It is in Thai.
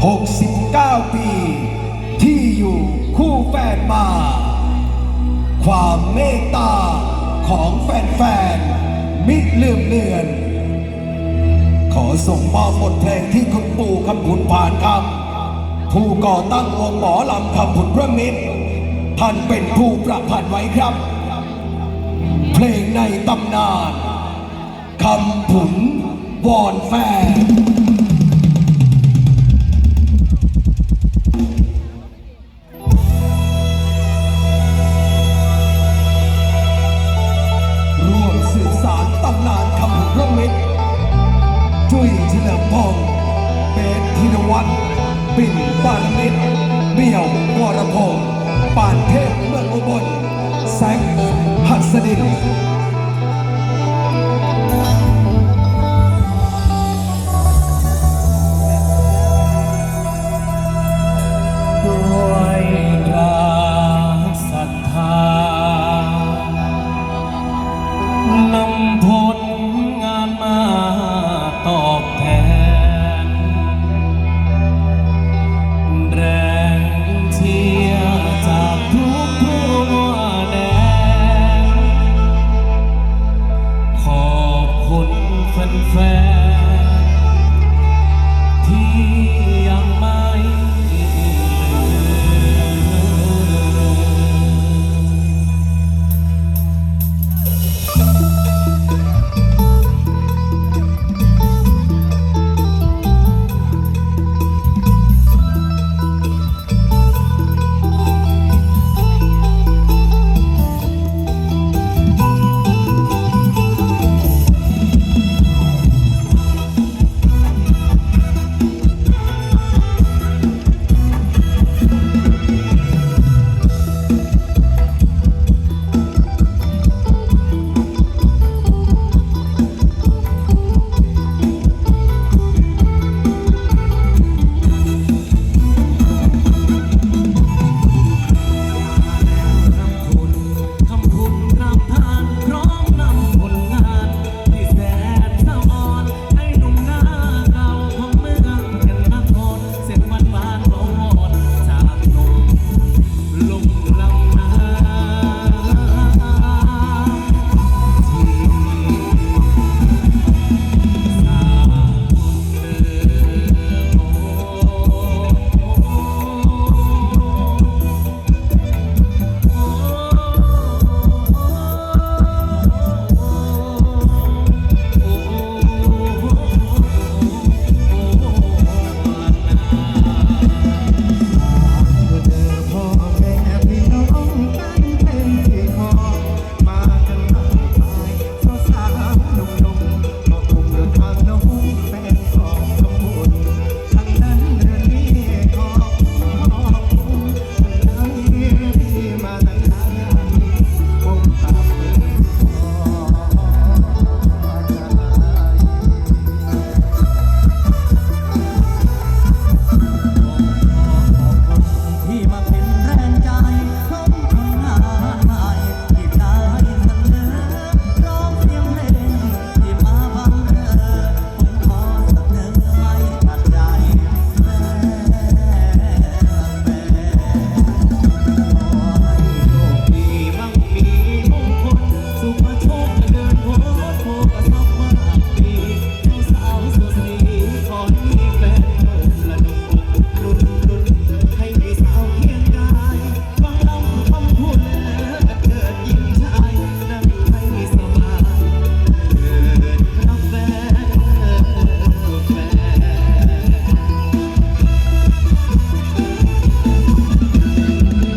69 ปี ที่อยู่คู่แฟนมา ความเมตตาของแฟนๆมิลืมเลือน ขอส่งมอบบทเพลงที่คุณปู่คำผุนผ่านคำผู้ก่อตั้งวงหมอลำคำผุนพระมิตรท่านเป็นผู้ประพันธ์ไว้ครับ เพลงในตำนานคำผุนวอนแฟน พงศ์เบสธินวัฒน์ปิ่นปานมิตรเมี่ยววรพงศ์ปานเทพเมืองอุบลแสงหัสดิน